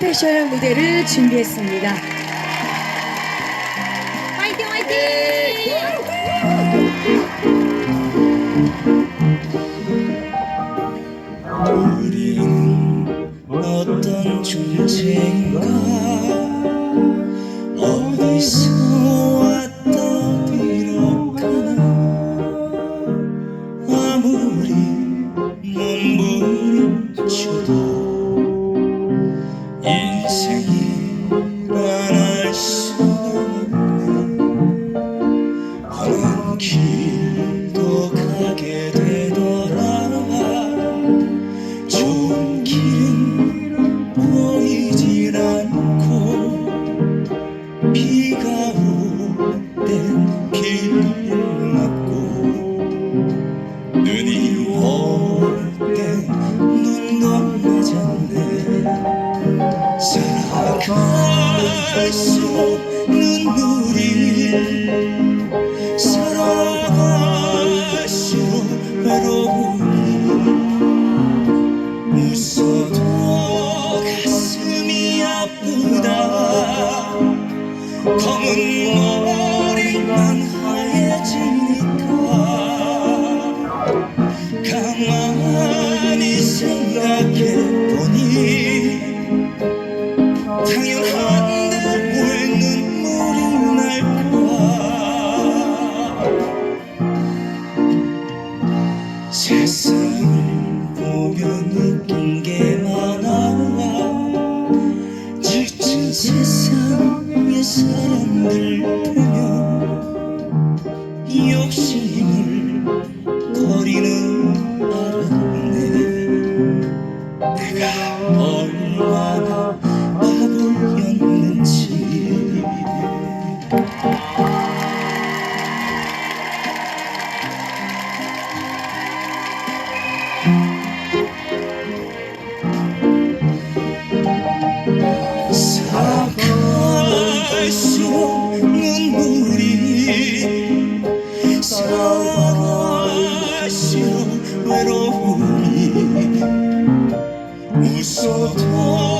스페셜 무대를 준비했습니다. 화이팅 화이팅! 우리는 어떤 존재인가 인생이란 알수 없네 어느 길도 가게 되더라 좋은 길은 보이질 않고 비가 올땐 길을 막고 눈이 올 땐 눈도 맞았네 살아 갈수 없는 우리 살아갈수록 외로움이 웃어도 가슴이 아프다. 검은 머리만 하얘지니까 가만히 생각해 세상을 보며 느낀 게 많아. 지친 세상의 사람들 보며 욕심을 버리는 알았네 내가 웃어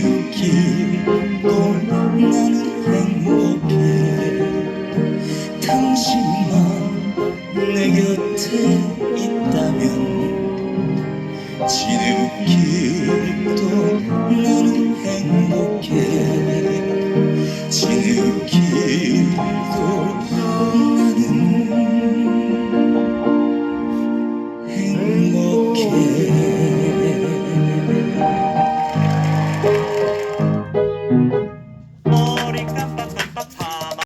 지느끼도 나는 행복해. 당신만 내 곁에 있다면 나는